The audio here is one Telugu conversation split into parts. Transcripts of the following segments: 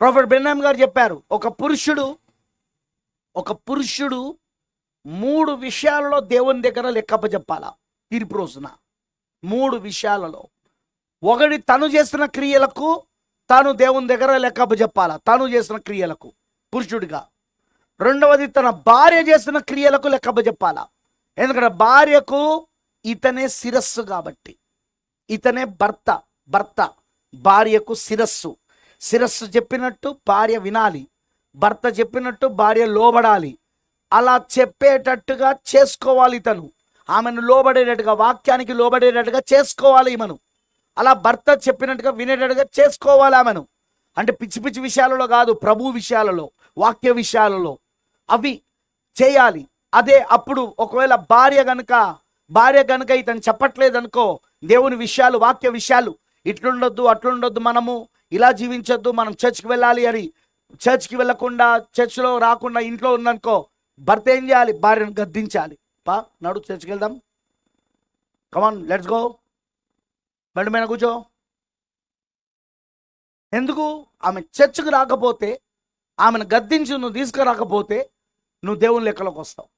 ప్రొఫెట్ బెన్నామ్ గారు చెప్పారు ఒక పురుషుడు ఒక పురుషుడు మూడు విషయాలలో దేవుని దగ్గర లెక్కప్ప చెప్పాలా? తీర్పు రోజున. మూడు విషయాలలో. ఒకటి తను చేసిన క్రియలకు తాను దేవుని దగ్గర లెక్కప్ప చెప్పాలా? తను చేసిన క్రియలకు పురుషుడిగా. రెండవది తన భార్య చేసిన క్రియలకు లెక్కప్ప చెప్పాలా? ఎందుకంటే భార్యకు ఇతనే శిరస్సు కాబట్టి. ఇతనే భర్త భర్త భార్యకు శిరస్సు. శిరస్సు చెప్పినట్టు భార్య వినాలి భర్త చెప్పినట్టు భార్య లోబడాలి. అలా చెప్పేటట్టుగా చేసుకోవాలి ఇతను ఆమెను లోబడేటట్టుగా వాక్యానికి లోబడేటట్టుగా చేసుకోవాలి ఈమెను. అలా భర్త చెప్పినట్టుగా వినేటట్టుగా చేసుకోవాలి ఆమెను. అంటే పిచ్చి పిచ్చి విషయాలలో కాదు ప్రభు విషయాలలో వాక్య విషయాలలో. అవి చేయాలి. అదే అప్పుడు ఒకవేళ భార్య గనుక భార్య గనుక ఇతను చెప్పట్లేదనుకో దేవుని విషయాలు వాక్య విషయాలు ఇట్లుండొద్దు అట్లుండొద్దు మనము ఇలా జీవించొద్దు మనం చర్చ్కి వెళ్ళాలి అని. చర్చ్కి వెళ్ళకుండా చర్చ్లో రాకుండా ఇంట్లో ఉందనుకో భర్త ఏం చేయాలి? భార్యను గద్దించాలి. పా నడు చర్చ్కి వెళ్దాం. కమాన్ లెట్స్ గో బండి మీద కూర్చో. ఎందుకు? ఆమె చర్చ్కి రాకపోతే ఆమెను గద్దించి నువ్వు తీసుకురాకపోతే నువ్వు దేవుని లెక్కలోకి వస్తావు.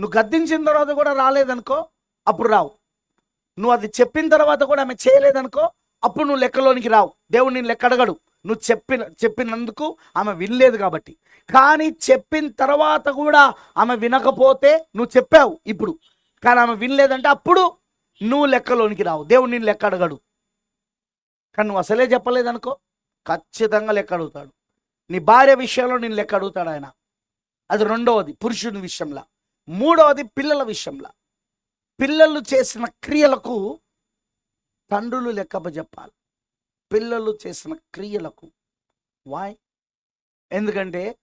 నువ్వు గద్దించిన తర్వాత కూడా రాలేదనుకో అప్పుడు రావు. నువ్వు అది చెప్పిన తర్వాత కూడా ఆమె చేయలేదనుకో అప్పుడు నువ్వు లెక్కలోనికి రావు. దేవుడు నేను లెక్క అడగడు. నువ్వు చెప్పిన చెప్పినందుకు ఆమె వినలేదు కాబట్టి. కానీ చెప్పిన తర్వాత కూడా ఆమె వినకపోతే నువ్వు చెప్పావు ఇప్పుడు. కానీ ఆమె వినలేదంటే అప్పుడు నువ్వు లెక్కలోనికి రావు. దేవుడు నేను లెక్క అడగడు. కానీ నువ్వు అసలే చెప్పలేదనుకో? ఖచ్చితంగా లెక్క అడుగుతాడు. నీ భార్య విషయంలో నేను లెక్క అడుగుతాడు ఆయన. అది రెండవది పురుషుని విషయంలో. మూడవది పిల్లల విషయంలో. పిల్లలు చేసిన క్రియలకు తండ్రులు లెక్కప చెప్పాలి. పిల్లలు చేసిన క్రియలకు. వాయ్ ఎందుకంటే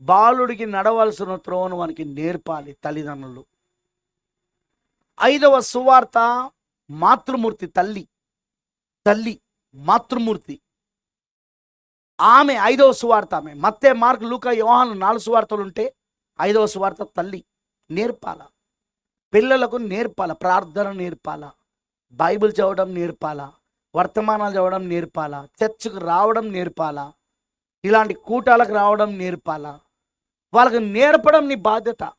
బాలుడికి నడవలసిన త్రోవను మనకి నేర్పాలి తల్లిదండ్రులు. ఐదవ సువార్త మాతృమూర్తి తల్లి. తల్లి మాతృమూర్తి. ఆమె ఐదవ సువార్త ఆమె. మత్తే మార్క్ లూక యోహాను నాలుగు సువార్తలు ఉంటే ఐదవ సువార్త తల్లి. నేర్పాల. పిల్లలకు నేర్పాల. ప్రార్థన నేర్పాల. బైబిల్ చదవడం నేర్పాలా? వర్తమానాలు చదవడం నేర్పాలా? చర్చ్కు రావడం నేర్పాలా? ఇలాంటి కూటాలకు రావడం నేర్పాలా? వాళ్ళకి నేర్పడం నీ బాధ్యత.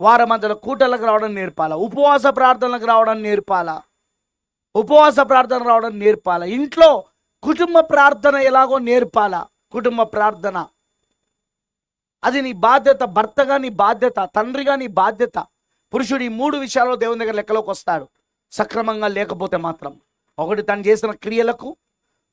వారి మధ్యలో కూటలకు రావడం నేర్పాలా? ఉపవాస ప్రార్థనలకు రావడం నేర్పాలా? ఉపవాస ప్రార్థన రావడం నేర్పాల? ఇంట్లో కుటుంబ ప్రార్థన ఎలాగో నేర్పాలా? కుటుంబ ప్రార్థన. అది నీ బాధ్యత భర్తగా నీ బాధ్యత తండ్రిగా నీ బాధ్యత. పురుషుడు ఈ మూడు విషయాల్లో దేవుని దగ్గర లెక్కలోకి వస్తాడు. సక్రమంగా లేకపోతే మాత్రం. ఒకటి తను చేసిన క్రియలకు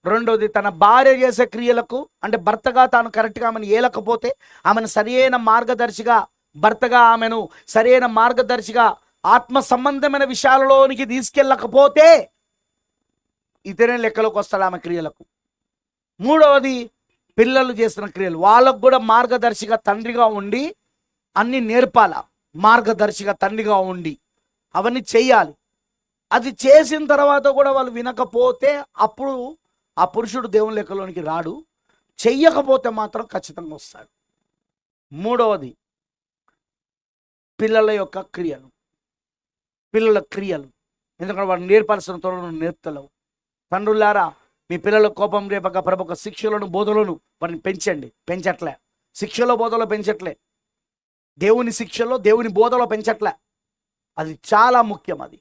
రెండోది తన భార్య చేసే క్రియలకు అంటే భర్తగా తాను కరెక్ట్గా ఆమెను ఏలకపోతే ఆమెను సరియైన మార్గదర్శిగా భర్తగా ఆమెను సరైన మార్గదర్శిగా ఆత్మ సంబంధమైన విషయాలలోనికి తీసుకెళ్ళకపోతే ఇతనే లెక్కలోకి వస్తాడు ఆమె క్రియలకు. మూడవది పిల్లలు చేసిన క్రియలు. వాళ్ళకు కూడా మార్గదర్శిగా తండ్రిగా ఉండి అన్ని నేర్పాల? మార్గదర్శిగా తండ్రిగా ఉండి. అవన్నీ చేయాలి అది చేసిన తర్వాత కూడా వాళ్ళు వినకపోతే అప్పుడు ఆ పురుషుడు దేవుని లెక్కలోనికి రాడు. చెయ్యకపోతే మాత్రం ఖచ్చితంగా వస్తాడు. మూడవది పిల్లల యొక్క క్రియలు. పిల్లల క్రియలు. ఎందుకంటే వాడు నేర్పాల్సిన త్వరను నేర్పుతలేవు. తండ్రులారా మీ పిల్లల కోపం రేపక ప్రభొక శిక్షలను బోధలను వారిని పెంచండి. పెంచట్లే. శిక్షలో బోధలో పెంచట్లే. దేవుని శిక్షలో దేవుని బోధలో పెంచట్లే. అది చాలా ముఖ్యం అది.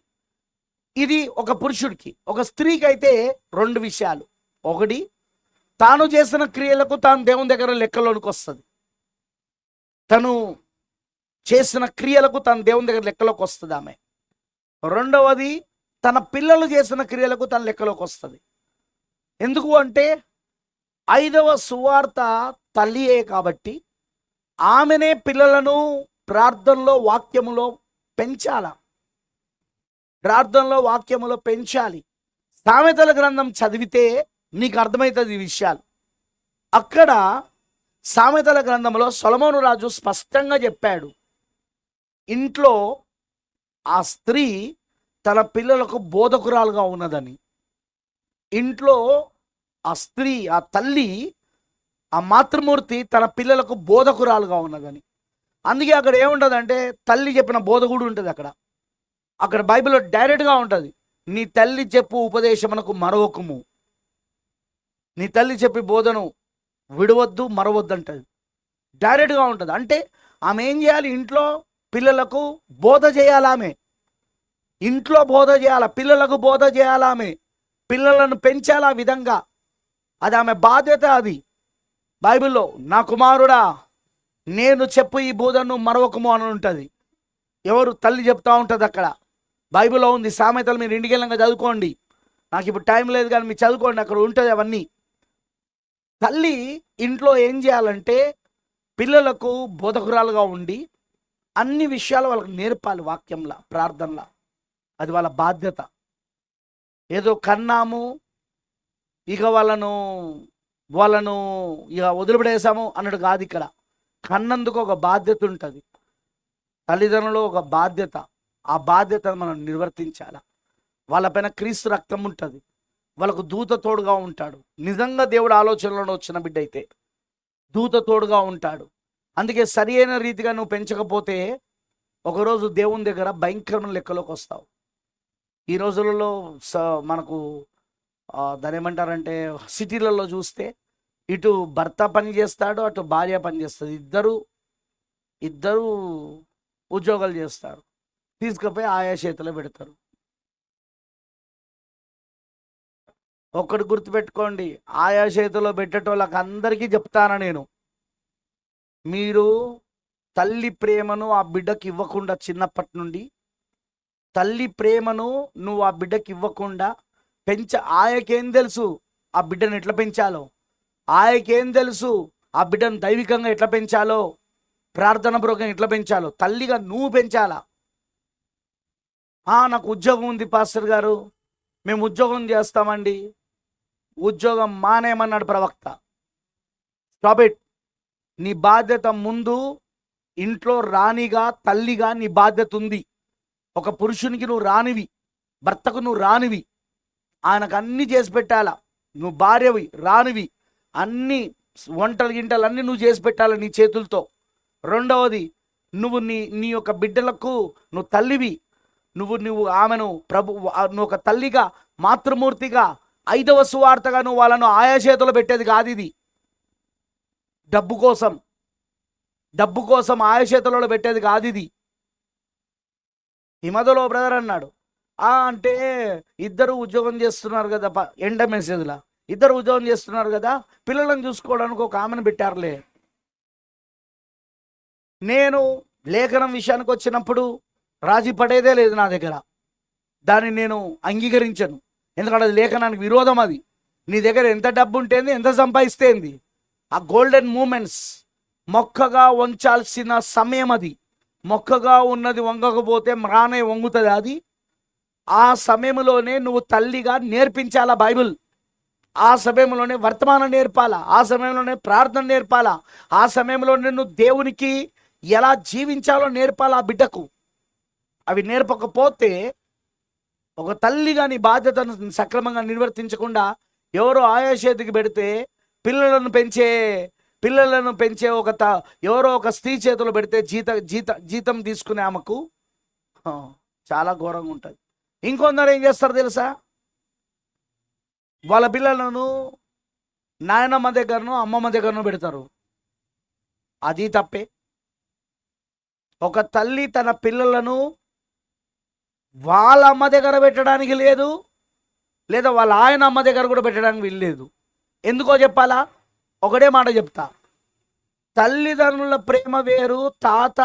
ఇది ఒక పురుషుడికి. ఒక స్త్రీకి అయితే రెండు విషయాలు. ఒకటి తాను చేసిన క్రియలకు తాను దేవుని దగ్గర లెక్కలోనికి వస్తుంది. తను చేసిన క్రియలకు తను దేవుని దగ్గర లెక్కలోకి వస్తుంది ఆమె. రెండవది తన పిల్లలు చేసిన క్రియలకు తన లెక్కలోకి వస్తుంది. ఎందుకు అంటే ఐదవ సువార్త తల్లియే కాబట్టి ఆమెనే పిల్లలను ప్రార్థనలో వాక్యములో పెంచాలా. ప్రార్థనలో వాక్యములో పెంచాలి. సామెతల గ్రంథం చదివితే నీకు అర్థమవుతుంది ఈ విషయాలు. అక్కడ సామెతల గ్రంథంలో సొలమోను రాజు స్పష్టంగా చెప్పాడు. ఇంట్లో ఆ స్త్రీ తన పిల్లలకు బోధకురాలుగా ఉన్నదని. ఇంట్లో ఆ స్త్రీ ఆ తల్లి ఆ మాతృమూర్తి తన పిల్లలకు బోధకురాలుగా ఉన్నదని. అందుకే అక్కడ ఏముంటుందంటే తల్లి చెప్పిన బోధ కూడా ఉంటుంది అక్కడ. అక్కడ బైబిల్లో డైరెక్ట్గా ఉంటుంది. నీ తల్లి చెప్పు ఉపదేశమునకు మరొకము నీ తల్లి చెప్పి బోధను విడవద్దు మరవద్దు అంటది డైరెక్ట్గా ఉంటుంది. అంటే ఆమె ఏం చేయాలి? ఇంట్లో పిల్లలకు బోధ చేయాలి ఆమె. ఇంట్లో బోధ చేయాలి. పిల్లలకు బోధ చేయాలి ఆమె. పిల్లలను పెంచాలి ఆ విధంగా. అది ఆమె బాధ్యత అది. బైబిల్లో నా కుమారుడా నేను చెప్పు ఈ బోధను మరొకము అని ఉంటుంది. ఎవరు తల్లి చెప్తా ఉంటుంది అక్కడ. బైబిల్లో ఉంది సామెతలు మీరు ఇంటికి వెళ్ళాక చదువుకోండి. నాకు ఇప్పుడు టైం లేదు కానీ మీరు చదువుకోండి అక్కడ ఉంటుంది అవన్నీ. తల్లి ఇంట్లో ఏం చేయాలంటే పిల్లలకు బోధకురాలుగా ఉండి అన్ని విషయాలు వాళ్ళకి నేర్పాలి వాక్యంలా ప్రార్థనలా. అది వాళ్ళ బాధ్యత. ఏదో కన్నాము ఇక వాళ్ళను వాళ్ళను ఇక వదిలిపడేసాము అన్నట్టు కాదు ఇక్కడ. కన్నందుకు ఒక బాధ్యత ఉంటుంది. తల్లిదండ్రులు ఒక బాధ్యత. ఆ బాధ్యతను మనం నిర్వర్తించాలి? వాళ్ళపైన క్రీస్తు రక్తం ఉంటుంది. వాళ్ళకు దూత తోడుగా ఉంటాడు. నిజంగా దేవుడు ఆలోచనలో వచ్చిన బిడ్డ అయితే దూత తోడుగా ఉంటాడు. అందుకే సరి అయిన రీతిగా నువ్వు పెంచకపోతే ఒకరోజు దేవుని దగ్గర భయంకరమైన లెక్కలోకి వస్తావు. ఈ రోజులలో స మనకు దాని ఏమంటారంటే సిటీలలో చూస్తే ఇటు భర్త పని చేస్తాడు అటు భార్య పని చేస్తుంది ఇద్దరు ఇద్దరు ఉద్యోగాలు చేస్తారు. తీసుకుపోయి ఆయా చేతిలో పెడతారు. ఒక్కటి గుర్తుపెట్టుకోండి ఆయా చేతిలో పెట్టేటోళ్ళకి అందరికీ చెప్తాను నేను. మీరు తల్లి ప్రేమను ఆ బిడ్డకి ఇవ్వకుండా చిన్నప్పటి నుండి తల్లి ప్రేమను నువ్వు ఆ బిడ్డకి ఇవ్వకుండా పెంచ ఆయకేం తెలుసు ఆ బిడ్డను ఎట్లా పెంచాలో? ఆయకేం తెలుసు ఆ బిడ్డను దైవికంగా ఎట్లా పెంచాలో? ప్రార్థన పూర్వకంగా ఎట్లా పెంచాలో? తల్లిగా నువ్వు పెంచాలా? నాకు ఉద్యోగం ఉంది పాస్టర్ గారు. మేము ఉద్యోగం చేస్తామండి. ఉద్యోగం మానేయమన్నాడు ప్రవక్త. స్టాప్ ఇట్ నీ బాధ్యత ముందు ఇంట్లో రాణిగా తల్లిగా నీ బాధ్యత ఉంది. ఒక పురుషునికి నువ్వు రానివి భర్తకు నువ్వు రానివి ఆయనకు అన్ని చేసి పెట్టాలా. నువ్వు భార్యవి రానివి అన్ని వంటలు గింటలు అన్ని నువ్వు చేసి పెట్టాలి నీ చేతులతో. రెండవది నువ్వు నీ నీ యొక్క బిడ్డలకు నువ్వు తల్లివి. నువ్వు నువ్వు ఆమెను ప్రభు నువ్వు ఒక తల్లిగా మాతృమూర్తిగా ఐదవ సువార్తగా నువ్వు వాళ్ళను ఆయా చేతులు పెట్టేది కాదు ఇది. డబ్బు కోసం. డబ్బు కోసం ఆయా చేతులలో పెట్టేది కాదు ఇది. హిమదలో బ్రదర్ అన్నాడు. ఆ అంటే ఇద్దరు ఉద్యోగం చేస్తున్నారు కదా ఎండ మెసేజ్లా. ఇద్దరు ఉద్యోగం చేస్తున్నారు కదా పిల్లలను చూసుకోవడానికి ఒక ఆమెను పెట్టారులే. నేను లేఖనం విషయానికి వచ్చినప్పుడు రాజీ పడేదే లేదు నా దగ్గర. దాన్ని నేను అంగీకరించను. ఎందుకంటే అది లేఖనానికి విరోధం అది. నీ దగ్గర ఎంత డబ్బు ఉంటేంది ఎంత సంపాదిస్తేంది. ఆ గోల్డెన్ మూమెంట్స్ మొక్కగా వంచాల్సిన సమయం అది. మొక్కగా ఉన్నది వంగకపోతే మ్రానే వంగుతుంది అది. ఆ సమయంలోనే నువ్వు తల్లిగా నేర్పించాలా బైబిల్? ఆ సమయంలోనే వర్తమానం నేర్పాలా? ఆ సమయంలోనే ప్రార్థన నేర్పాలా? ఆ సమయంలోనే నువ్వు దేవునికి ఎలా జీవించాలో నేర్పాలా ఆ బిడ్డకు? అవి నేర్పకపోతే ఒక తల్లిగా నీ బాధ్యతను సక్రమంగా నిర్వర్తించకుండా ఎవరో ఆయా చేతికి పెడితే పిల్లలను పెంచే పిల్లలను పెంచే ఒక త ఎవరో ఒక స్త్రీ చేతిలో పెడితే జీత జీత జీతం తీసుకునే ఆమెకు చాలా ఘోరంగా ఉంటుంది. ఇంకొందరు ఏం చేస్తారు తెలుసా? వాళ్ళ పిల్లలను నాయనమ్మ దగ్గరను అమ్మమ్మ దగ్గరను పెడతారు. అది తప్పే. ఒక తల్లి తన పిల్లలను వాళ్ళ అమ్మ దగ్గర పెట్టడానికి లేదు లేదా వాళ్ళ ఆయన అమ్మ దగ్గర కూడా పెట్టడానికి వీల్లేదు ఎందుకో చెప్పాలా? ఒకటే మాట చెప్తా. తల్లిదండ్రుల ప్రేమ వేరు తాత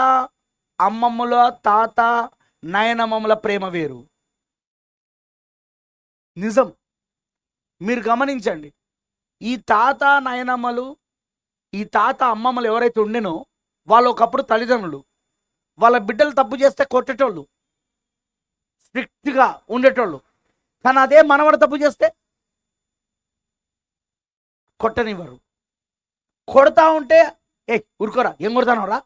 అమ్మమ్మల తాత నయనమ్మల ప్రేమ వేరు. నిజం. మీరు గమనించండి. ఈ తాత నాయనమ్మలు ఈ తాత అమ్మమ్మలు ఎవరైతే ఉండేనో వాళ్ళు ఒకప్పుడు తల్లిదండ్రులు. వాళ్ళ బిడ్డలు తప్పు చేస్తే కొట్టేటోళ్ళు. స్ట్రిక్ట్గా ఉండేటోళ్ళు. కానీ అదే మనవడు తప్పు చేస్తే కొట్టనివ్వరు. కొడతా ఉంటే ఏ ఊరుకోరా ఏం కొడతానవరా?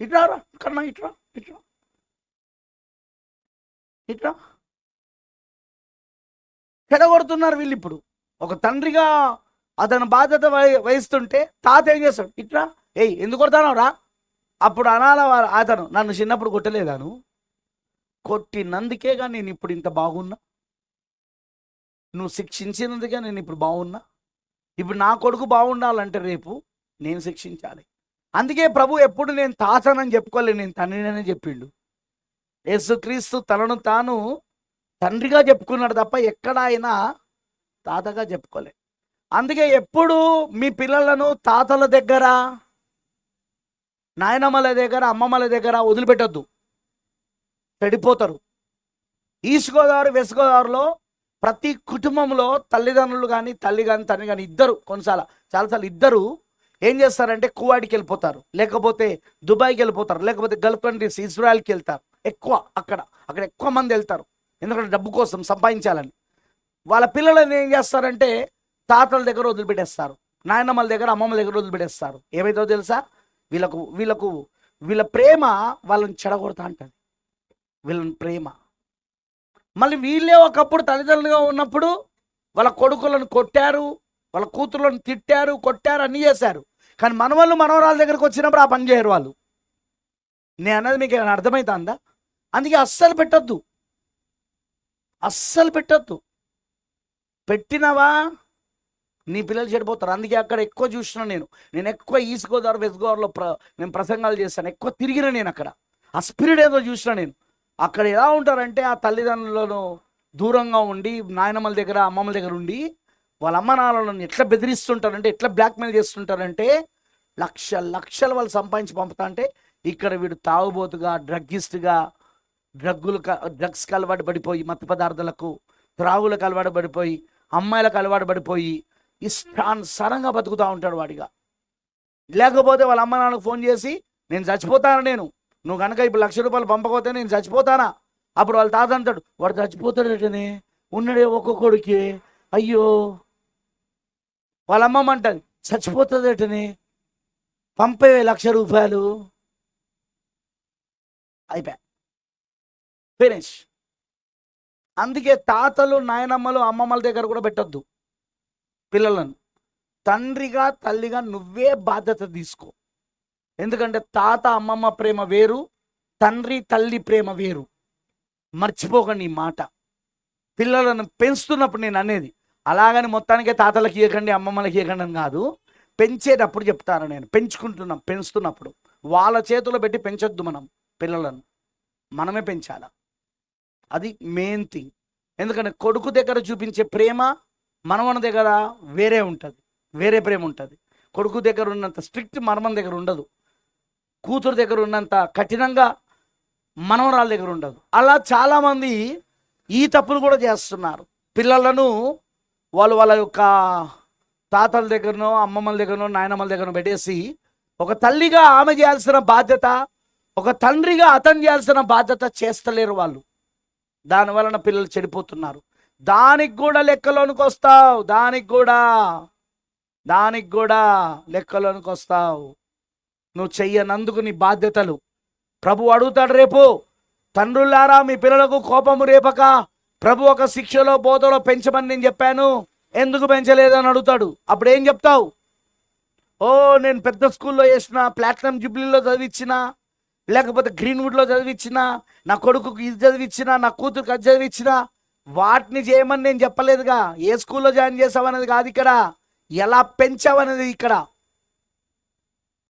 ఇట్రా రా కన్నా ఇట్రా ఇట్రా. ఇట్రా. చెడగొడుతున్నారు వీళ్ళు ఇప్పుడు ఒక తండ్రిగా అతని బాధ్యత వహి- వహిస్తుంటే తాత ఏం చేస్తాడు? ఇట్రా ఏయ్ ఎందుకు కొడతానవరా? అప్పుడు అనాల అతను నన్ను చిన్నప్పుడు కొట్టలేదాను. కొట్టినందుకేగా నేను ఇప్పుడు ఇంత బాగున్నా? నువ్వు శిక్షించినందుకే నేను ఇప్పుడు బాగున్నా? ఇప్పుడు నా కొడుకు బాగుండాలంటే రేపు నేను శిక్షించాలి. అందుకే ప్రభు ఎప్పుడు నేను తాతనని చెప్పుకోలేదు నేను తండ్రిననే చెప్పిండు. యేసుక్రీస్తు తనను తాను తండ్రిగా చెప్పుకున్నాడు తప్ప ఎక్కడ అయినా తాతగా చెప్పుకోలే. అందుకే ఎప్పుడు మీ పిల్లలను తాతల దగ్గర నాయనమ్మల దగ్గర అమ్మమ్మల దగ్గర వదిలిపెట్టొద్దు. చెడిపోతారు. ఈస్ట్ గోదావరి వెస్ట్ గోదావరిలో ప్రతి కుటుంబంలో తల్లిదండ్రులు కానీ తల్లి కానీ తండ్రి కానీ ఇద్దరు కొన్నిసార్లు చాలాసార్లు ఇద్దరు ఏం చేస్తారంటే కువాడికి వెళ్ళిపోతారు. లేకపోతే దుబాయ్కి వెళ్ళిపోతారు. లేకపోతే గల్ఫ్ కంట్రీస్ ఇజ్రాయెల్కి వెళ్తారు. ఎక్కువ అక్కడ అక్కడ ఎక్కువ మంది వెళ్తారు. ఎందుకంటే డబ్బు కోసం సంపాదించాలని. వాళ్ళ పిల్లలని ఏం చేస్తారంటే తాతల దగ్గర వదిలిపెట్టేస్తారు. నాయనమ్మల దగ్గర అమ్మమ్మల దగ్గర వదిలిపెట్టేస్తారు. ఏమైతుందో తెలుసా? వీళ్ళకు వీళ్ళకు వీళ్ళ ప్రేమ వాళ్ళని చెడగొడతా అంటది. వీళ్ళని ప్రేమ. మళ్ళీ వీళ్ళే ఒకప్పుడు తల్లిదండ్రులుగా ఉన్నప్పుడు వాళ్ళ కొడుకులను కొట్టారు వాళ్ళ కూతుర్లను తిట్టారు కొట్టారు అన్నీ చేశారు. కానీ మనవాళ్ళు మనవరాల దగ్గరకు వచ్చినప్పుడు ఆ పని చేయరు వాళ్ళు. నేను అన్నది మీకు ఏమైనా అర్థమవుతుందా అందుకే అస్సలు పెట్టద్దు. అస్సలు పెట్టొద్దు. పెట్టినవా? నీ పిల్లలు చెడిపోతారు. అందుకే అక్కడ ఎక్కువ చూసిన నేను. నేను ఎక్కువ ఈస్ట్ గోదావరి వెస్ట్ గోదావరిలో ప్ర నేను ప్రసంగాలు చేస్తాను. ఎక్కువ తిరిగిన నేను అక్కడ. ఆ స్పిరిట్ ఏదో చూసిన నేను. అక్కడ ఎలా ఉంటారంటే ఆ తల్లిదండ్రులను దూరంగా ఉండి నాయనమ్మల దగ్గర అమ్మమ్మల దగ్గర ఉండి వాళ్ళ అమ్మ నాన్నలను ఎట్లా బెదిరిస్తుంటారంటే ఎట్లా బ్లాక్మెయిల్ చేస్తుంటారంటే లక్ష లక్షలు వాళ్ళు సంపాదించి పంపుతా అంటే ఇక్కడ వీడు తాగుబోతుగా డ్రగ్గిస్ట్గా డ్రగ్గులు డ్రగ్స్కి అలవాటు పడిపోయి మత్తు పదార్థాలకు త్రాగులకు అలవాటు పడిపోయి అమ్మాయిలకు అలవాటు పడిపోయి ఇష్టానుసారంగా బతుకుతూ ఉంటాడు వాడిగా. లేకపోతే వాళ్ళ అమ్మ నాన్నకు ఫోన్ చేసి నేను చచ్చిపోతాను నేను. నువ్వు కనుక ఇప్పుడు లక్ష రూపాయలు పంపకపోతే నేను చచ్చిపోతానా? అప్పుడు వాళ్ళ తాత అంటాడు వాడు చచ్చిపోతాడటనే ఉన్నడే ఒక్కొక్కడికి అయ్యో. వాళ్ళ అమ్మమ్మ అంటది చచ్చిపోతుందటనే పంపే లక్ష రూపాయలు. అయిపోయా. ఫినిష్. అందుకే తాతలు నాయనమ్మలు అమ్మమ్మల దగ్గర కూడా పెట్టొద్దు పిల్లలను. తండ్రిగా తల్లిగా నువ్వే బాధ్యత తీసుకో. ఎందుకంటే తాత అమ్మమ్మ ప్రేమ వేరు తండ్రి తల్లి ప్రేమ వేరు. మర్చిపోకండి ఈ మాట. పిల్లలను పెంచుతున్నప్పుడు నేను అనేది. అలాగని మొత్తానికే తాతలకి ఇవ్వకండి అమ్మమ్మలకి ఇవ్వకండి అని కాదు. పెంచేటప్పుడు చెప్తాను నేను. పెంచుకుంటున్నాం పెంచుతున్నప్పుడు. వాళ్ళ చేతిలో పెట్టి పెంచొద్దు మనం పిల్లలను. మనమే పెంచాలా? అది మెయిన్ థింగ్ ఎందుకంటే కొడుకు దగ్గర చూపించే ప్రేమ మనవన దగ్గర వేరే ఉంటుంది. వేరే ప్రేమ ఉంటుంది. కొడుకు దగ్గర ఉన్నంత స్ట్రిక్ట్ మనమన దగ్గర ఉండదు. కూతురు దగ్గర ఉన్నంత కఠినంగా మనవరాల దగ్గర ఉండదు. అలా చాలామంది ఈ తప్పులు కూడా చేస్తున్నారు. పిల్లలను వాళ్ళు వాళ్ళ యొక్క తాతల దగ్గరనో అమ్మమ్మల దగ్గరనో నాయనమ్మల దగ్గరనో పెట్టేసి ఒక తల్లిగా ఆమె చేయాల్సిన బాధ్యత ఒక తండ్రిగా అతను చేయాల్సిన బాధ్యత చేస్తలేరు వాళ్ళు. దాని వలన పిల్లలు చెడిపోతున్నారు. దానికి కూడా లెక్కలోనికి వస్తావు దానికి కూడా దానికి కూడా లెక్కలోనికి వస్తావు. నువ్వు చెయ్యనందుకు నీ బాధ్యతలు. ప్రభు అడుగుతాడు రేపు తండ్రులారా మీ పిల్లలకు కోపము రేపక. ప్రభు ఒక శిక్షలో బోధలో పెంచమని నేను చెప్పాను. ఎందుకు పెంచలేదని అడుగుతాడు. అప్పుడు ఏం చెప్తావు? ఓ నేను పెద్ద స్కూల్లో వేసిన ప్లాటినం జూబ్లీలో చదివించిన లేకపోతే గ్రీన్వుడ్లో చదివించిన నా కొడుకుకి ఇది చదివించిన నా కూతురుకి అది చదివించిన వాటిని చేయమని నేను చెప్పలేదుగా. ఏ స్కూల్లో జాయిన్ చేసావనేది కాదు ఇక్కడ. ఎలా పెంచావనేది ఇక్కడ.